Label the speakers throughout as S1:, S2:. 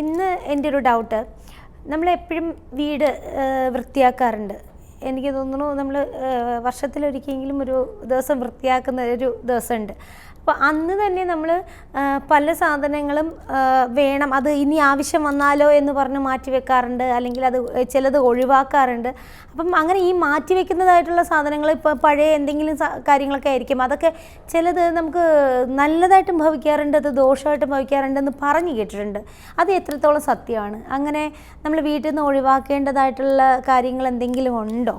S1: ഇന്ന് എന്റെ ഒരു ഡൗട്ട് നമ്മളെപ്പോഴും വീട് വൃത്തിയാക്കാറുണ്ട്. എനിക്ക് തോന്നുന്നു നമ്മൾ വർഷത്തിലൊരിക്കലെങ്കിലും ഒരു ദിവസം വൃത്തിയാക്കുന്ന ഒരു ദിവസമുണ്ട്. അപ്പോൾ അന്ന് തന്നെ നമ്മൾ പല സാധനങ്ങളും വേണം. അത് ഇനി ആവശ്യം വന്നാലോ എന്ന് പറഞ്ഞ് മാറ്റി വെക്കാറുണ്ട്. അല്ലെങ്കിൽ അത് ചിലത് ഒഴിവാക്കാറുണ്ട്. അപ്പം അങ്ങനെ ഈ മാറ്റി വെക്കുന്നതായിട്ടുള്ള സാധനങ്ങൾ ഇപ്പോൾ പഴയ എന്തെങ്കിലും കാര്യങ്ങളൊക്കെ ആയിരിക്കും. അതൊക്കെ ചിലത് നമുക്ക് നല്ലതായിട്ടും ഭവിക്കാറുണ്ട് അത് ദോഷമായിട്ടും ഭവിക്കാറുണ്ടെന്ന് പറഞ്ഞു കേട്ടിട്ടുണ്ട്. അത് എത്രത്തോളം സത്യമാണ്? അങ്ങനെ നമ്മൾ വീട്ടിൽ നിന്ന് ഒഴിവാക്കേണ്ടതായിട്ടുള്ള കാര്യങ്ങൾ എന്തെങ്കിലും ഉണ്ടോ?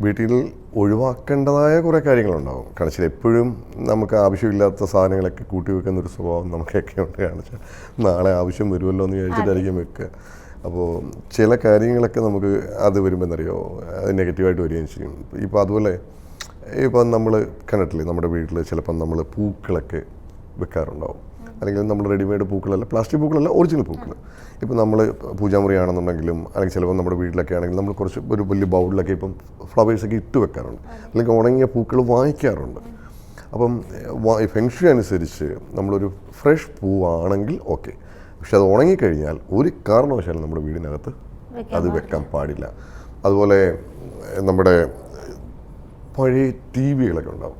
S2: വീട്ടിൽ ഒഴിവാക്കേണ്ടതായ കുറേ കാര്യങ്ങളുണ്ടാവും. കാണിച്ചാൽ എപ്പോഴും നമുക്ക് ആവശ്യമില്ലാത്ത സാധനങ്ങളൊക്കെ കൂട്ടി വെക്കുന്ന ഒരു സ്വഭാവം നമുക്കൊക്കെ ഉണ്ട്. കാണിച്ചാൽ നാളെ ആവശ്യം വരുമല്ലോ എന്ന് വിചാരിച്ചിട്ടായിരിക്കും വെക്കുക. അപ്പോൾ ചില കാര്യങ്ങളൊക്കെ നമുക്ക് അത് വരുമ്പോൾ എന്നറിയോ അത് നെഗറ്റീവായിട്ട് വരികയും ചെയ്യും. ഇപ്പോൾ അതുപോലെ ഇപ്പം നമ്മൾ കണ്ടിട്ടില്ലേ നമ്മുടെ വീട്ടിൽ ചിലപ്പം നമ്മൾ പൂക്കളൊക്കെ വെക്കാറുണ്ടാവും. അല്ലെങ്കിൽ നമ്മൾ റെഡിമെയ്ഡ് പൂക്കളല്ല പ്ലാസ്റ്റിക് പൂക്കളല്ല ഒറിജിനൽ പൂക്കൾ ഇപ്പം നമ്മൾ പൂജാമുറി ആണെന്നുണ്ടെങ്കിലും അല്ലെങ്കിൽ ചിലപ്പോൾ നമ്മുടെ വീട്ടിലൊക്കെ ആണെങ്കിൽ നമ്മൾ കുറച്ച് ഒരു വലിയ ബൗളിലൊക്കെ ഇപ്പം ഫ്ലവേഴ്സൊക്കെ ഇട്ട് വെക്കാറുണ്ട്. അല്ലെങ്കിൽ ഉണങ്ങിയ പൂക്കൾ വാങ്ങിക്കാറുണ്ട്. അപ്പം ഫെങ്ഷു അനുസരിച്ച് നമ്മളൊരു ഫ്രഷ് പൂവാണെങ്കിൽ ഓക്കെ പക്ഷെ അത് ഉണങ്ങിക്കഴിഞ്ഞാൽ ഒരു കാരണവശാലും നമ്മുടെ വീടിനകത്ത് അത് വെക്കാൻ പാടില്ല. അതുപോലെ നമ്മുടെ പഴയ ടി വികളൊക്കെ ഉണ്ടാവും.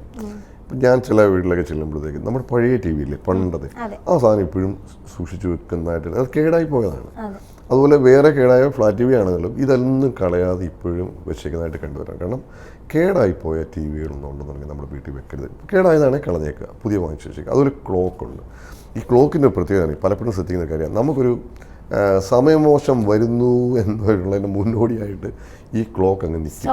S2: ഞാൻ ചില വീട്ടിലൊക്കെ ചെല്ലുമ്പോഴത്തേക്ക് നമ്മുടെ പഴയ ടി വി ഇല്ലേ
S1: പണ്ടത്.
S2: ആ സാധനം ഇപ്പോഴും സൂക്ഷിച്ചു വെക്കുന്നതായിട്ട് അത് കേടായി പോയതാണ്. അതുപോലെ വേറെ കേടായ ഫ്ലാറ്റ് ടി വി ആണെങ്കിലും ഇതൊന്നും കളയാതെ ഇപ്പോഴും വെച്ചേക്കുന്നതായിട്ട് കണ്ടുവരാം. കാരണം കേടായി പോയ ടി വികളൊന്നും ഉണ്ടെന്നുണ്ടെങ്കിൽ നമ്മുടെ വീട്ടിൽ വെക്കരുത്. കേടായതാണെങ്കിൽ കളഞ്ഞേക്കുക പുതിയ വാങ്ങിച്ച് വെച്ചേക്കുക. അതൊരു ക്ലോക്ക് ഉണ്ട്. ഈ ക്ലോക്കിന്റെ പ്രത്യേകത പലപ്പോഴും ശ്രദ്ധിക്കുന്ന കാര്യം നമുക്കൊരു സമയമോശം വരുന്നു എന്നുള്ളതിന് മുന്നോടിയായിട്ട് ഈ ക്ലോക്ക് അങ്ങ് നിൽക്കും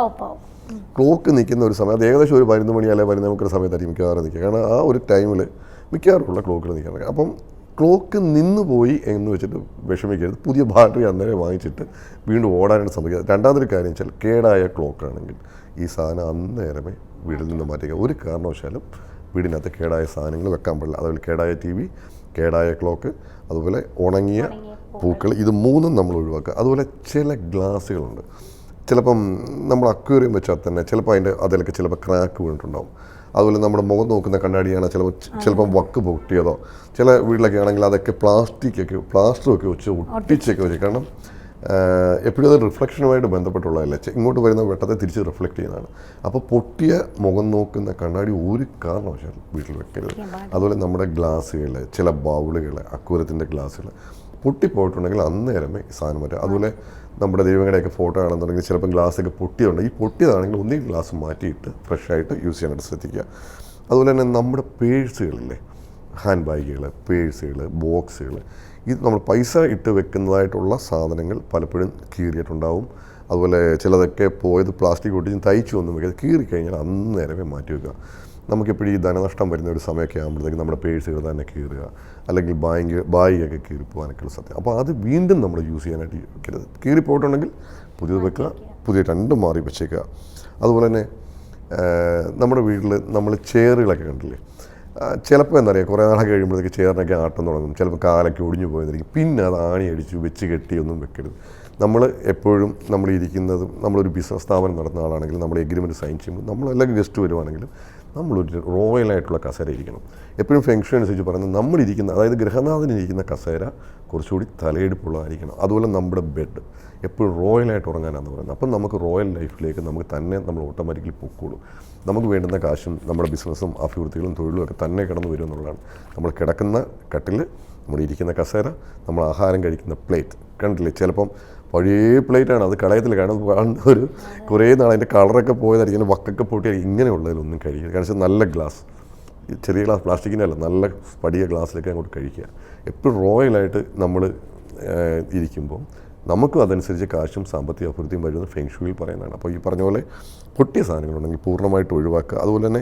S2: ക്ലോക്ക് നിൽക്കുന്ന ഒരു സമയം അത് ഏകദേശം ഒരു പതിനൊന്ന് മണി അല്ലെങ്കിൽ പതിനൊന്ന് നമുക്കൊരു സമയത്തായിരിക്കും മിക്കവാറും നിൽക്കുക. കാരണം ആ ഒരു ടൈമിൽ മിക്കവാറുള്ള ക്ലോക്കിൽ നിൽക്കാൻ അപ്പം ക്ലോക്ക് നിന്ന് പോയി എന്ന് വെച്ചിട്ട് വിഷമിക്കരുത്. പുതിയ ബാറ്ററി അന്നേരം വാങ്ങിച്ചിട്ട് വീണ്ടും ഓടാനായിട്ട് ശ്രമിക്കുക. രണ്ടാമതൊരു കാര്യം വെച്ചാൽ കേടായ ക്ലോക്കാണെങ്കിൽ ഈ സാധനം അന്നേരമേ വീട്ടിൽ നിന്ന് മാറ്റിക്കുക ഒരു കാരണവശാലും വീടിനകത്ത് കേടായ സാധനങ്ങൾ വെക്കാൻ പാടില്ല. അതുപോലെ കേടായ ടി വി കേടായ ക്ലോക്ക് അതുപോലെ ഉണങ്ങിയ പൂക്കൾ. ഇത് മൂന്നും നമ്മൾ ഒഴിവാക്കുക. അതുപോലെ ചില ഗ്ലാസ്സുകളുണ്ട്. ചിലപ്പം നമ്മൾ അക്വേറിയം വെച്ചാൽ തന്നെ ചിലപ്പോൾ അതിന്റെ അതിലൊക്കെ ചിലപ്പോൾ ക്രാക്ക് വീണിട്ടുണ്ടാവും. അതുപോലെ നമ്മുടെ മുഖം നോക്കുന്ന കണ്ണാടിയാണ് ചിലപ്പോൾ ചിലപ്പം വക്ക് പൊട്ടിയതോ ചില വീട്ടിലൊക്കെ ആണെങ്കിൽ അതൊക്കെ പ്ലാസ്റ്റിക് ഒക്കെ പ്ലാസ്റ്ററൊക്കെ വെച്ച് ഒട്ടിച്ചൊക്കെ വെച്ച് കാരണം എപ്പോഴും അത് റിഫ്ലക്ഷനുമായിട്ട് ബന്ധപ്പെട്ടുള്ളതല്ല ഇങ്ങോട്ട് വരുന്ന വെട്ടത്തെ തിരിച്ച് റിഫ്ലക്റ്റ് ചെയ്യുന്നതാണ്. അപ്പോൾ പൊട്ടിയ മുഖം നോക്കുന്ന കണ്ണാടി ഒരു കാരണവശാലും വീട്ടിൽ വെക്കരുത്. അതുപോലെ നമ്മുടെ ഗ്ലാസ്സുകൾ ചില ബൗളുകൾ അക്കൂരത്തിന്റെ ഗ്ലാസ്സുകൾ പൊട്ടിപ്പോയിട്ടുണ്ടെങ്കിൽ അന്നേരമേ സാധനം പറ്റും അതുപോലെ നമ്മുടെ ദൈവങ്ങളുടെയൊക്കെ ഫോട്ടോ ആണെന്നുണ്ടെങ്കിൽ ചിലപ്പോൾ ഗ്ലാസ്സൊക്കെ പൊട്ടിയതുണ്ടെങ്കിൽ ഈ പൊട്ടിയതാണെങ്കിൽ ഒന്നീ ഗ്ലാസ് മാറ്റിയിട്ട് ഫ്രഷായിട്ട് യൂസ് ചെയ്യാനായിട്ട് ശ്രദ്ധിക്കുക അതുപോലെ തന്നെ നമ്മുടെ പേഴ്സുകളില്ലേ ഹാൻഡ് ബാഗുകൾ പേഴ്സുകൾ ബോക്സുകൾ ഇത് നമ്മൾ പൈസ ഇട്ട് വെക്കുന്നതായിട്ടുള്ള സാധനങ്ങൾ പലപ്പോഴും കീറിയിട്ടുണ്ടാവും. അതുപോലെ ചിലതൊക്കെ പോയത് പ്ലാസ്റ്റിക് ഒട്ടിച്ച് തയ്ച്ചു ഒന്നും വെക്കാതെ കീറിക്കഴിഞ്ഞാൽ അന്നേരമേ മാറ്റി വെക്കുക. നമുക്കെപ്പോഴും ഈ ധനനഷ്ടം വരുന്ന ഒരു സമയമൊക്കെ ആകുമ്പോഴത്തേക്ക് നമ്മുടെ പേഴ്സുകൾ തന്നെ കീറുക അല്ലെങ്കിൽ ബാങ്ക് ബാഗൊക്കെ കീറിപ്പോകാനൊക്കെയുള്ള സത്യം. അപ്പോൾ അത് വീണ്ടും നമ്മൾ യൂസ് ചെയ്യാനായിട്ട് വെക്കരുത് കീറിപ്പോയിട്ടുണ്ടെങ്കിൽ പുതിയത് വെക്കുക പുതിയ രണ്ടും മാറി വെച്ചേക്കുക. അതുപോലെ തന്നെ നമ്മുടെ വീട്ടിൽ നമ്മൾ ചെയറുകളൊക്കെ കണ്ടില്ലേ? ചിലപ്പോൾ എന്താ പറയുക കുറേ നാളൊക്കെ കഴിയുമ്പോഴത്തേക്ക് ചെയറിനൊക്കെ ആട്ടം തുടങ്ങും. ചിലപ്പോൾ കാലൊക്കെ ഒടിഞ്ഞു പോയെന്നിരിക്കും. പിന്നെ അത് ആണി അടിച്ച് വെച്ച് കെട്ടിയൊന്നും വെക്കരുത്. നമ്മൾ എപ്പോഴും നമ്മൾ ഇരിക്കുന്നതും നമ്മളൊരു ബിസിനസ് സ്ഥാപനം നടത്തുന്ന ആളാണെങ്കിൽ നമ്മൾ എഗ്രിമെന്റ് സൈൻ ചെയ്യുമ്പോൾ നമ്മളെല്ലാം ഗസ്റ്റ് വരുവാണെങ്കിലും നമ്മളൊരു റോയലായിട്ടുള്ള കസേര ഇരിക്കണം. എപ്പോഴും ഫെങ്ഷൻ അനുസരിച്ച് പറയുന്നത് നമ്മളിരിക്കുന്ന അതായത് ഗ്രഹനാഥനിരിക്കുന്ന കസേര കുറച്ചുകൂടി തലയെടുപ്പുള്ളതായിരിക്കണം. അതുപോലെ നമ്മുടെ ബെഡ് എപ്പോഴും റോയലായിട്ട് ഉറങ്ങാനാണെന്ന് പറയുന്നത്. അപ്പം നമുക്ക് റോയൽ ലൈഫിലേക്ക് നമുക്ക് തന്നെ നമ്മൾ ഓട്ടോമാറ്റിക്കലി പൊക്കോളും. നമുക്ക് വേണ്ടുന്ന കാശും നമ്മുടെ ബിസിനസ്സും അഭിവൃദ്ധികളും തൊഴിലും ഒക്കെ തന്നെ കിടന്നു വരും എന്നുള്ളതാണ്. നമ്മൾ കിടക്കുന്ന കട്ടിൽ നമ്മൾ ഇരിക്കുന്ന കസേര നമ്മൾ ആഹാരം കഴിക്കുന്ന പ്ലേറ്റ്. കണ്ടില്ലേ? ചിലപ്പം പഴയ പ്ലേറ്റാണ്. അത് കളയത്തിൽ കാരണം കാണുന്ന ഒരു കുറേ നാൾ അതിന്റെ കളറൊക്കെ പോയതായിരിക്കും. അതിന്റെ വക്കൊക്കെ പൊട്ടിയായിരിക്കും. ഇങ്ങനെയുള്ളതിലൊന്നും കഴിക്കുക കാരണം നല്ല ഗ്ലാസ്. ചെറിയ ഗ്ലാസ് പ്ലാസ്റ്റിക്കിന്റെ അല്ല നല്ല പടിയ ഗ്ലാസ്സിലൊക്കെ അങ്ങോട്ട് കഴിക്കുക. എപ്പോഴും റോയലായിട്ട് നമ്മൾ ഇരിക്കുമ്പോൾ നമുക്കും അതനുസരിച്ച് കാശും സാമ്പത്തിക അഭിവൃദ്ധിയും വരുന്നത് ഫെങ്ഷുവിൽ പറയുന്നതാണ്. അപ്പോൾ ഈ പറഞ്ഞ പോലെ പൊട്ടിയ സാധനങ്ങളുണ്ടെങ്കിൽ പൂർണമായിട്ട് ഒഴിവാക്കുക. അതുപോലെ തന്നെ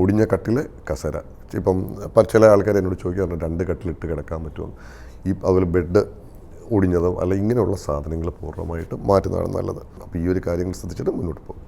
S2: ഒടിഞ്ഞ കട്ടിൽ കസര. ഇപ്പം ചില ആൾക്കാർ എന്നോട് ചോദിക്കാറുണ്ട് രണ്ട് കട്ടിലിട്ട് കിടക്കാൻ പറ്റുമോ? ഈ അതുപോലെ ബെഡ് ഒടിഞ്ഞതോ അല്ല ഇങ്ങനെയുള്ള സാധനങ്ങൾ പൂർണമായിട്ട് മാറ്റുന്നതാണ് നല്ലത്. അപ്പോൾ ഈ ഒരു കാര്യങ്ങൾ ശ്രദ്ധിച്ചിട്ട് മുന്നോട്ട് പോകും.